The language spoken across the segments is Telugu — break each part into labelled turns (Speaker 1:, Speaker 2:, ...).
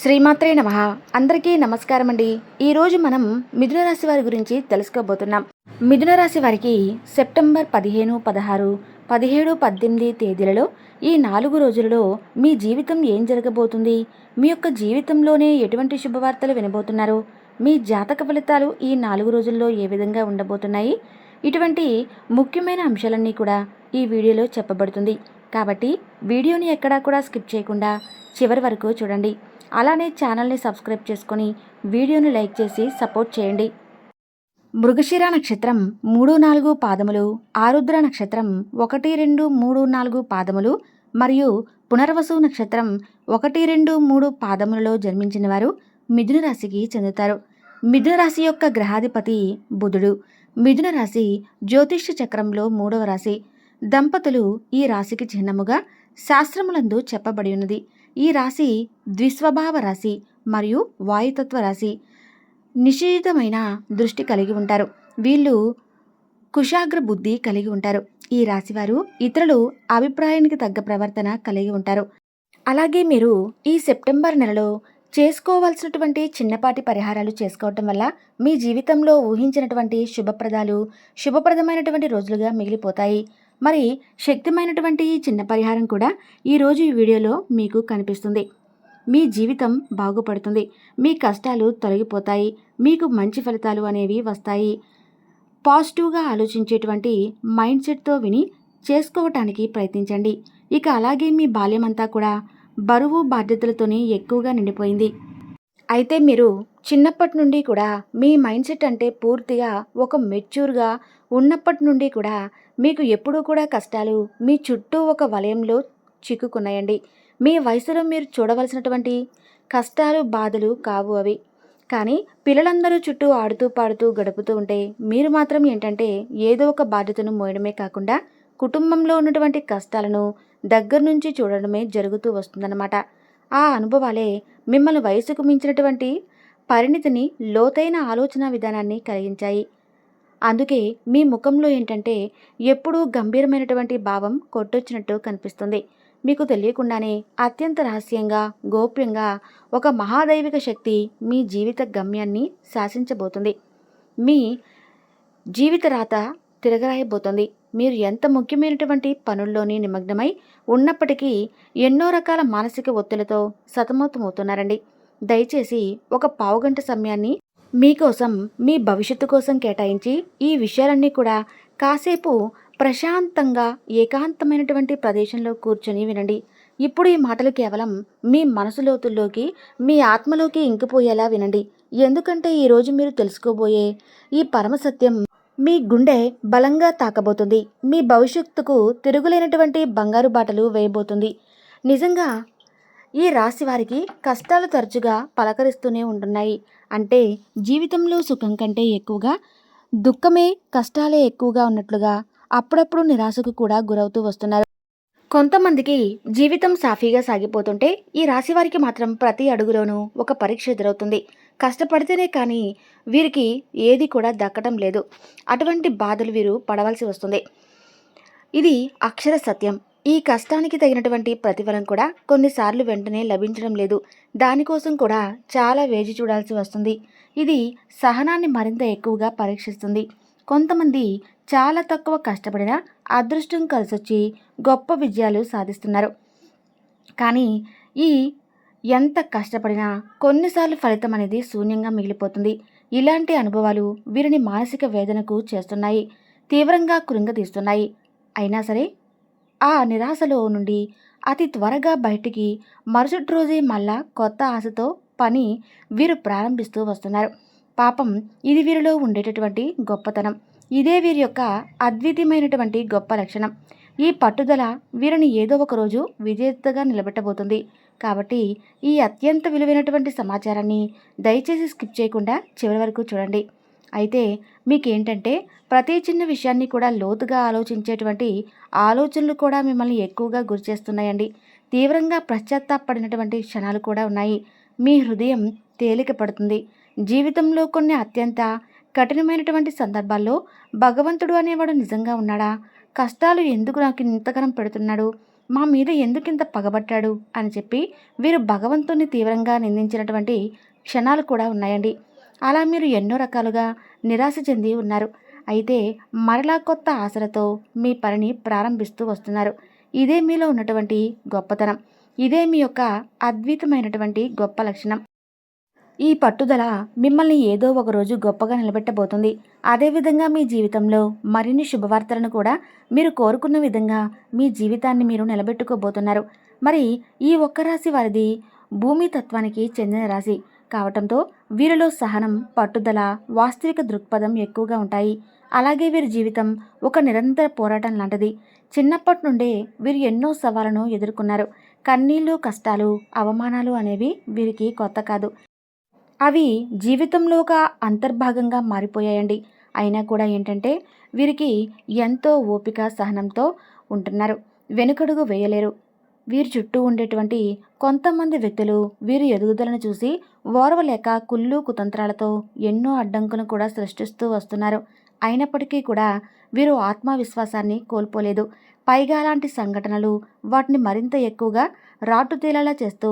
Speaker 1: శ్రీమాత్రే నమ. అందరికీ నమస్కారం అండి ఈరోజు మనం మిథున రాశి వారి గురించి తెలుసుకోబోతున్నాం. మిథున రాశి వారికి సెప్టెంబర్ పదిహేను పదహారు పదిహేడు పద్దెనిమిది తేదీలలో ఈ నాలుగు రోజులలో మీ జీవితం ఏం జరగబోతుంది? మీ యొక్క జీవితంలోనే ఎటువంటి శుభవార్తలు వినబోతున్నారు? మీ జాతక ఫలితాలు ఈ నాలుగు రోజుల్లో ఏ విధంగా ఉండబోతున్నాయి? ఇటువంటి ముఖ్యమైన అంశాలన్నీ కూడా ఈ వీడియోలో చెప్పబడుతుంది. కాబట్టి వీడియోని ఎక్కడా కూడా స్కిప్ చేయకుండా చివరి వరకు చూడండి. అలానే ఛానల్ని సబ్స్క్రైబ్ చేసుకొని వీడియోని లైక్ చేసి సపోర్ట్ చేయండి. మృగశిర నక్షత్రం మూడు నాలుగు పాదములు ఆరుద్ర నక్షత్రం ఒకటి రెండు మూడు నాలుగు పాదములు మరియు పునర్వసు నక్షత్రం ఒకటి రెండు మూడు పాదములలో జన్మించిన వారు మిథున రాశికి చెందుతారు. మిథున రాశి యొక్క గ్రహాధిపతి బుధుడు. మిథున రాశి జ్యోతిష్య చక్రంలో మూడవ రాశి. దంపతులు ఈ రాశికి చిహ్నముగా శాస్త్రములందు చెప్పబడి ఉన్నది. ఈ రాశి ద్విస్వభావ రాశి మరియు వాయుతత్వ రాశి. నిషేధమైన దృష్టి కలిగి ఉంటారు. వీళ్ళు కుశాగ్ర బుద్ధి కలిగి ఉంటారు. ఈ రాశివారు ఇతరులు అభిప్రాయానికి తగ్గ ప్రవర్తన కలిగి ఉంటారు. అలాగే మీరు ఈ సెప్టెంబర్ నెలలో చేసుకోవాల్సినటువంటి చిన్నపాటి పరిహారాలు చేసుకోవటం వల్ల మీ జీవితంలో ఊహించినటువంటి శుభప్రదాలు శుభప్రదమైనటువంటి రోజులుగా మిగిలిపోతాయి. మరి శక్తిమైనటువంటి ఈ చిన్న పరిహారం కూడా ఈరోజు ఈ వీడియోలో మీకు కనిపిస్తుంది. మీ జీవితం బాగుపడుతుంది. మీ కష్టాలు తొలగిపోతాయి. మీకు మంచి ఫలితాలు అనేవి వస్తాయి. పాజిటివ్గా ఆలోచించేటువంటి మైండ్ సెట్తో విని చేసుకోవటానికి ప్రయత్నించండి. ఇక అలాగే మీ బాల్యమంతా కూడా బరువు బాధ్యతలతోనే ఎక్కువగా నిండిపోయింది. అయితే మీరు చిన్నప్పటి నుండి కూడా మీ మైండ్ సెట్ అంటే పూర్తిగా ఒక మెచ్యూర్గా ఉన్నప్పటి నుండి కూడా మీకు ఎప్పుడూ కూడా కష్టాలు మీ చుట్టూ ఒక వలయంలో చిక్కుకున్నాయండి. మీ వయసులో మీరు చూడవలసినటువంటి కష్టాలు బాధలు కావు అవి. కానీ పిల్లలందరూ చుట్టూ ఆడుతూ పాడుతూ గడుపుతూ ఉంటే మీరు మాత్రం ఏంటంటే ఏదో ఒక బాధ్యతను మోయడమే కాకుండా కుటుంబంలో ఉన్నటువంటి కష్టాలను దగ్గర నుంచి చూడడమే జరుగుతూ వస్తుందన్నమాట. ఆ అనుభవాలే మిమ్మల్ని వయసుకు మించినటువంటి పరిణితిని లోతైన ఆలోచన విధానాన్ని కలిగించాయి. అందుకే మీ ముఖంలో ఏంటంటే ఎప్పుడూ గంభీరమైనటువంటి భావం కొట్టొచ్చినట్టు కనిపిస్తుంది. మీకు తెలియకుండానే అత్యంత రహస్యంగా గోప్యంగా ఒక మహాదైవిక శక్తి మీ జీవిత గమ్యాన్ని శాసించబోతుంది. మీ జీవిత రాత తిరగరాయబోతుంది. మీరు ఎంత ముఖ్యమైనటువంటి పనుల్లోని నిమగ్నమై ఉన్నప్పటికీ ఎన్నో రకాల మానసిక ఒత్తిడితో సతమతమవుతున్నారండి. దయచేసి ఒక పావుగంట సమయాన్ని మీకోసం మీ భవిష్యత్తు కోసం కేటాయించి ఈ విషయాలన్నీ కూడా కాసేపు ప్రశాంతంగా ఏకాంతమైనటువంటి ప్రదేశంలో కూర్చొని వినండి. ఇప్పుడు ఈ మాటలు కేవలం మీ మనసులోతుల్లోకి మీ ఆత్మలోకి ఇంకిపోయేలా వినండి. ఎందుకంటే ఈరోజు మీరు తెలుసుకోబోయే ఈ పరమ సత్యం మీ గుండె బలంగా తాకబోతుంది. మీ భవిష్యత్తుకు తిరుగులేనటువంటి బంగారు బాటలు వేయబోతుంది. నిజంగా ఈ రాశి వారికి కష్టాలు తరచుగా పలకరిస్తూనే ఉంటున్నాయి. అంటే జీవితంలో సుఖం కంటే ఎక్కువగా దుఃఖమే కష్టాలే ఎక్కువగా ఉన్నట్లుగా అప్పుడప్పుడు నిరాశకు కూడా గురవుతూ వస్తున్నారు. కొంతమందికి జీవితం సాఫీగా సాగిపోతుంటే ఈ రాశి వారికి మాత్రం ప్రతి అడుగులోనూ ఒక పరీక్ష ఎదురవుతుంది. కష్టపడితేనే కానీ వీరికి ఏది కూడా దక్కడం లేదు. అటువంటి బాధలు వీరు పడవలసి వస్తుంది. ఇది అక్షర సత్యం. ఈ కష్టానికి తగినటువంటి ప్రతిఫలం కూడా కొన్నిసార్లు వెంటనే లభించడం లేదు. దానికోసం కూడా చాలా వేచి చూడాల్సి వస్తుంది. ఇది సహనాన్ని మరింత ఎక్కువగా పరీక్షిస్తుంది. కొంతమంది చాలా తక్కువ కష్టపడినా అదృష్టం కలిసొచ్చి గొప్ప విజయాలు సాధిస్తున్నారు. కానీ ఈ ఎంత కష్టపడినా కొన్నిసార్లు ఫలితం అనేది శూన్యంగా మిగిలిపోతుంది. ఇలాంటి అనుభవాలు వీరిని మానసిక వేదనకు చేస్తున్నాయి. తీవ్రంగా కృంగతీస్తున్నాయి. అయినా సరే ఆ నిరాశలో నుండి అతి త్వరగా బయటికి మరుసటి రోజే మళ్ళా కొత్త ఆశతో పని వీరు ప్రారంభిస్తూ వస్తున్నారు. పాపం ఇది వీరిలో ఉండేటటువంటి గొప్పతనం. ఇదే వీరి యొక్క అద్వితీయమైనటువంటి గొప్ప లక్షణం. ఈ పట్టుదల వీరిని ఏదో ఒక రోజు విజేతగా నిలబెట్టబోతుంది. కాబట్టి ఈ అత్యంత విలువైనటువంటి సమాచారాన్ని దయచేసి స్కిప్ చేయకుండా చివరి వరకు చూడండి. అయితే మీకేంటంటే ప్రతి చిన్న విషయాన్ని కూడా లోతుగా ఆలోచించేటువంటి ఆలోచనలు కూడా మిమ్మల్ని ఎక్కువగా గురిచేస్తున్నాయండి. తీవ్రంగా పశ్చాత్తాపడినటువంటి క్షణాలు కూడా ఉన్నాయి. మీ హృదయం తేలిక పడుతుంది. జీవితంలో కొన్ని అత్యంత కఠినమైనటువంటి సందర్భాల్లో భగవంతుడు అనేవాడు నిజంగా ఉన్నాడా? కష్టాలు ఎందుకు నాకు ఇంతకరం పెడుతున్నాడు? మా మీద ఎందుకింత పగబట్టాడు? అని చెప్పి వీరు భగవంతుని తీవ్రంగా నిందించినటువంటి క్షణాలు కూడా ఉన్నాయండి. అలా మీరు ఎన్నో రకాలుగా నిరాశ చెంది ఉన్నారు. అయితే మరలా కొత్త ఆశలతో మీ పనిని ప్రారంభిస్తూ వస్తున్నారు. ఇదే మీలో ఉన్నటువంటి గొప్పతనం. ఇదే మీ యొక్క అద్భుతమైనటువంటి గొప్ప లక్షణం. ఈ పట్టుదల మిమ్మల్ని ఏదో ఒక రోజు గొప్పగా నిలబెట్టబోతుంది. అదేవిధంగా మీ జీవితంలో మరిన్ని శుభవార్తలను కూడా మీరు కోరుకున్న విధంగా మీ జీవితాన్ని మీరు నిలబెట్టుకోబోతున్నారు. మరి ఈ ఒక్క రాశి వారిది భూమి తత్వానికి చెందిన రాశి కావటంతో వీరిలో సహనం పట్టుదల వాస్తవిక దృక్పథం ఎక్కువగా ఉంటాయి. అలాగే వీరి జీవితం ఒక నిరంతర పోరాటం లాంటిది. చిన్నప్పటి నుండే వీరు ఎన్నో సవాళ్ళను ఎదుర్కొన్నారు. కన్నీళ్ళు కష్టాలు అవమానాలు అనేవి వీరికి కొత్త కాదు. అవి జీవితంలో ఒక అంతర్భాగంగా మారిపోయాయండి. అయినా కూడా ఏంటంటే వీరికి ఎంతో ఓపిక సహనంతో ఉంటున్నారు. వెనుకడుగు వేయలేరు. వీరి చుట్టూ ఉండేటువంటి కొంతమంది వ్యక్తులు వీరి ఎదుగుదలను చూసి ఓర్వలేక కుళ్ళు కుతంత్రాలతో ఎన్నో అడ్డంకులను కూడా సృష్టిస్తూ వస్తున్నారు. అయినప్పటికీ కూడా వీరు ఆత్మవిశ్వాసాన్ని కోల్పోలేదు. పైగా అలాంటి సంఘటనలు వాటిని మరింత ఎక్కువగా రాటుతేలేలా చేస్తూ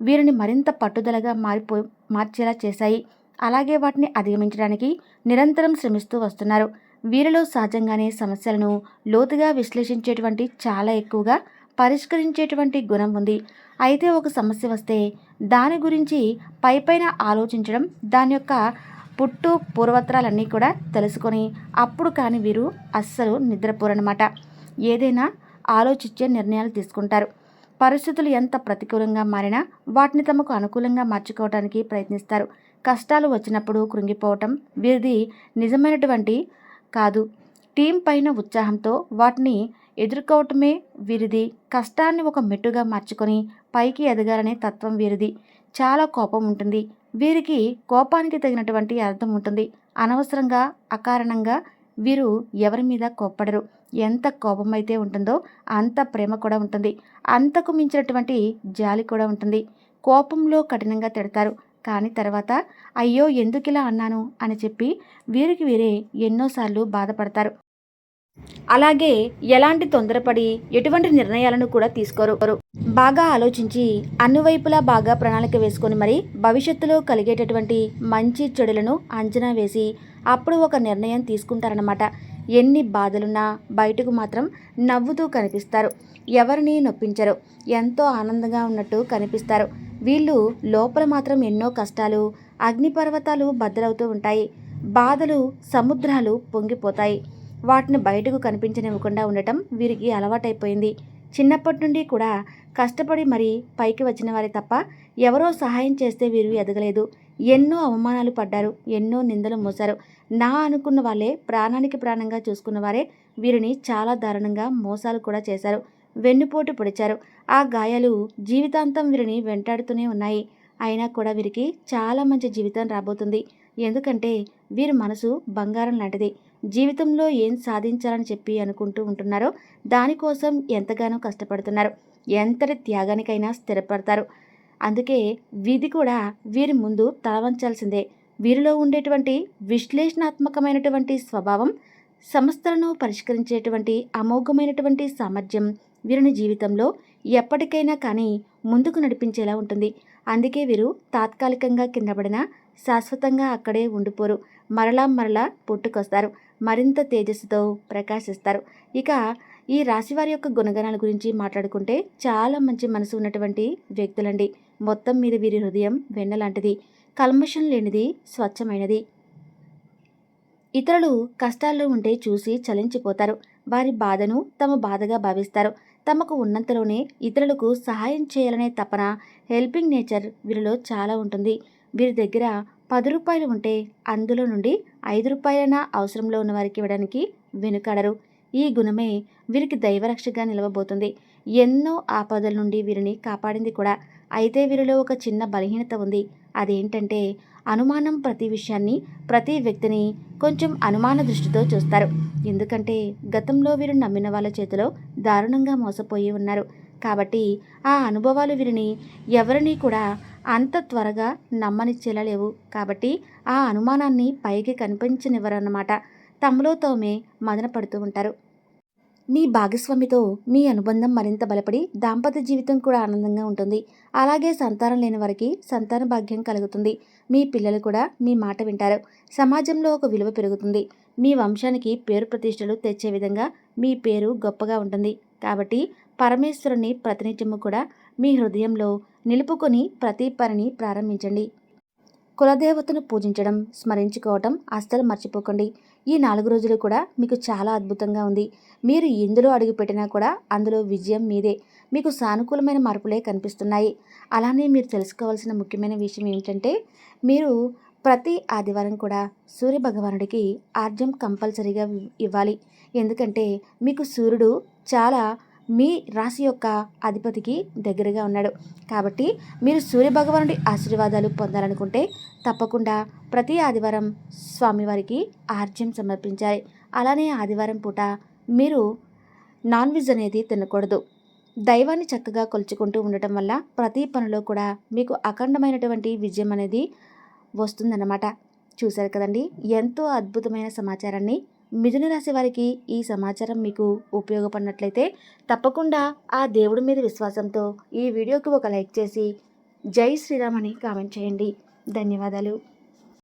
Speaker 1: వీరిని మరింత పట్టుదలగా మారిపో మార్చేలా చేశాయి. అలాగే వాటిని అధిగమించడానికి నిరంతరం శ్రమిస్తూ వస్తున్నారు. వీరిలో సహజంగానే సమస్యలను లోతుగా విశ్లేషించేటువంటి చాలా ఎక్కువగా పరిష్కరించేటువంటి గుణం ఉంది. అయితే ఒక సమస్య వస్తే దాని గురించి పైపైన ఆలోచించడం దాని యొక్క పుట్టు పూర్వత్రాలన్నీ కూడా తెలుసుకొని అప్పుడు కానీ వీరు అస్సలు నిద్రపోరనమాట ఏదైనా ఆలోచించే నిర్ణయాలు తీసుకుంటారు. పరిస్థితులు ఎంత ప్రతికూలంగా మారినా వాటిని తమకు అనుకూలంగా మార్చుకోవడానికి ప్రయత్నిస్తారు. కష్టాలు వచ్చినప్పుడు కృంగిపోవటం వీరిది నిజమైనటువంటి కాదు. టీం పైన ఉత్సాహంతో వాటిని ఎదుర్కోవటమే వీరిది. కష్టాన్ని ఒక మెట్టుగా మార్చుకొని పైకి ఎదగాలనే తత్వం వీరిది. చాలా కోపం ఉంటుంది. వీరికి కోపానికి తగినటువంటి అర్థం ఉంటుంది. అనవసరంగా అకారణంగా వీరు ఎవరి మీద కోప్పడరు. ఎంత కోపం అయితే ఉంటుందో అంత ప్రేమ కూడా ఉంటుంది. అంతకు మించినటువంటి జాలి కూడా ఉంటుంది. కోపంలో కఠినంగా తిడతారు. కానీ తర్వాత అయ్యో ఎందుకు ఇలా అన్నాను? అని చెప్పి వీరికి వీరే ఎన్నోసార్లు బాధపడతారు. అలాగే ఎలాంటి తొందరపడి ఎటువంటి నిర్ణయాలను కూడా తీసుకోరు. బాగా ఆలోచించి అన్ని వైపులా బాగా ప్రణాళిక వేసుకొని మరి భవిష్యత్తులో కలిగేటటువంటి మంచి చెడులను అంచనా వేసి అప్పుడు ఒక నిర్ణయం తీసుకుంటారనమాట ఎన్ని బాధలున్నా బయటకు మాత్రం నవ్వుతూ కనిపిస్తారు. ఎవరిని నొప్పించరు. ఎంతో ఆనందంగా ఉన్నట్టు కనిపిస్తారు. వీళ్ళు లోపల మాత్రం ఎన్నో కష్టాలు అగ్నిపర్వతాలు బద్దలవుతూ ఉంటాయి. బాధలు సముద్రాలు పొంగిపోతాయి. వాటిని బయటకు కనిపించనివ్వకుండా ఉండటం వీరికి అలవాటైపోయింది. చిన్నప్పటి నుండి కూడా కష్టపడి మరీ పైకి వచ్చిన వారే తప్ప ఎవరో సహాయం చేస్తే వీరు ఎదగలేదు. ఎన్నో అవమానాలు పడ్డారు ఎన్నో నిందలు మోశారు. నా అనుకున్న వాళ్ళే ప్రాణానికి ప్రాణంగా చూసుకున్న వారే వీరిని చాలా దారుణంగా మోసాలు కూడా చేశారు. వెన్నుపోటు పొడిచారు. ఆ గాయాలు జీవితాంతం వీరిని వెంటాడుతూనే ఉన్నాయి. అయినా కూడా వీరికి చాలా మంచి జీవితం రాబోతుంది. ఎందుకంటే వీరి మనసు బంగారం లాంటిది. జీవితంలో ఏం సాధించాలని చెప్పి అనుకుంటూ ఉంటున్నారో దానికోసం ఎంతగానో కష్టపడుతున్నారు. ఎంతటి త్యాగానికైనా స్థిరపడతారు. అందుకే విధి కూడా వీరి ముందు తలవంచాల్సిందే. వీరిలో ఉండేటువంటి విశ్లేషణాత్మకమైనటువంటి స్వభావం సమస్యలను పరిష్కరించేటువంటి అమోఘమైనటువంటి సామర్థ్యం వీరిని జీవితంలో ఎప్పటికైనా కానీ ముందుకు నడిపించేలా ఉంటుంది. అందుకే వీరు తాత్కాలికంగా కిందపడిన శాశ్వతంగా అక్కడే ఉండిపోరు. మరలా మరలా పుట్టుకొస్తారు. మరింత తేజస్సుతో ప్రకాశిస్తారు. ఇక ఈ రాశివారి యొక్క గుణగణాల గురించి మాట్లాడుకుంటే చాలా మంచి మనసు ఉన్నటువంటి వ్యక్తులండి. మొత్తం మీద వీరి హృదయం వెన్నలాంటిది కల్మషం లేనిది స్వచ్ఛమైనది. ఇతరులు కష్టాల్లో ఉంటే చూసి చలించిపోతారు. వారి బాధను తమ బాధగా భావిస్తారు. తమకు ఉన్నంతలోనే ఇతరులకు సహాయం చేయాలనే తపన హెల్పింగ్ నేచర్ వీరిలో చాలా ఉంటుంది. వీరి దగ్గర పది రూపాయలు ఉంటే అందులో నుండి ఐదు రూపాయలైనా అవసరంలో ఉన్న వారికి ఇవ్వడానికి వెనుకడరు. ఈ గుణమే వీరికి దైవరక్షగా నిలవబోతుంది. ఎన్నో ఆపదల నుండి వీరిని కాపాడింది కూడా. అయితే వీరిలో ఒక చిన్న బలహీనత ఉంది. అదేంటంటే అనుమానం ప్రతి విషయాన్ని ప్రతి వ్యక్తిని కొంచెం అనుమాన దృష్టితో చూస్తారు. ఎందుకంటే గతంలో వీరు నమ్మిన వాళ్ళ చేతిలో దారుణంగా మోసపోయి ఉన్నారు. కాబట్టి ఆ అనుభవాలు వీరిని ఎవరిని కూడా అంత త్వరగా నమ్మనిచ్చేలా లేవు కాబట్టి ఆ అనుమానాన్ని పైకి కనిపించనివ్వరన్నమాట. తమలో తామే మదన పడుతూ ఉంటారు. మీ భాగస్వామితో మీ అనుబంధం మరింత బలపడి దాంపత్య జీవితం కూడా ఆనందంగా ఉంటుంది. అలాగే సంతానం లేని వారికి సంతాన భాగ్యం కలుగుతుంది. మీ పిల్లలు కూడా మీ మాట వింటారు. సమాజంలో ఒక విలువ పెరుగుతుంది. మీ వంశానికి పేరు ప్రతిష్టలు తెచ్చే విధంగా మీ పేరు గొప్పగా ఉంటుంది. కాబట్టి పరమేశ్వరుని ప్రతినిత్యము కూడా మీ హృదయంలో నిలుపుకొని ప్రతి పనిని ప్రారంభించండి. కులదేవతను పూజించడం స్మరించుకోవటం అస్సలు మర్చిపోకండి. ఈ నాలుగు రోజులు కూడా మీకు చాలా అద్భుతంగా ఉంది. మీరు ఎందులో అడుగుపెట్టినా కూడా అందులో విజయం మీదే. మీకు సానుకూలమైన మార్పులే కనిపిస్తున్నాయి. అలానే మీరు తెలుసుకోవాల్సిన ముఖ్యమైన విషయం ఏమిటంటే మీరు ప్రతి ఆదివారం కూడా సూర్య భగవానుడికి ఆర్జం కంపల్సరీగా ఇవ్వాలి. ఎందుకంటే మీకు సూర్యుడు చాలా మీ రాశి యొక్క అధిపతికి దగ్గరగా ఉన్నాడు. కాబట్టి మీరు సూర్య భగవానుడి ఆశీర్వాదాలు పొందాలనుకుంటే తప్పకుండా ప్రతి ఆదివారం స్వామివారికి ఆర్జ్యం సమర్పించాలి. అలానే ఆదివారం పూట మీరు నాన్ వెజ్ అనేది తినకూడదు. దైవాన్ని చక్కగా కొలుచుకుంటూ ఉండటం వల్ల ప్రతి పనిలో కూడా మీకు అఖండమైనటువంటి విజయం అనేది వస్తుందన్నమాట. చూశారు కదండి? ఎంతో అద్భుతమైన సమాచారాన్ని మిథున రాశి వారికి ఈ సమాచారం మీకు ఉపయోగపడినట్లయితే తప్పకుండా ఆ దేవుడి మీద విశ్వాసంతో ఈ వీడియోకి ఒక లైక్ చేసి జై శ్రీరామ్ అని కామెంట్ చేయండి. ధన్యవాదాలు.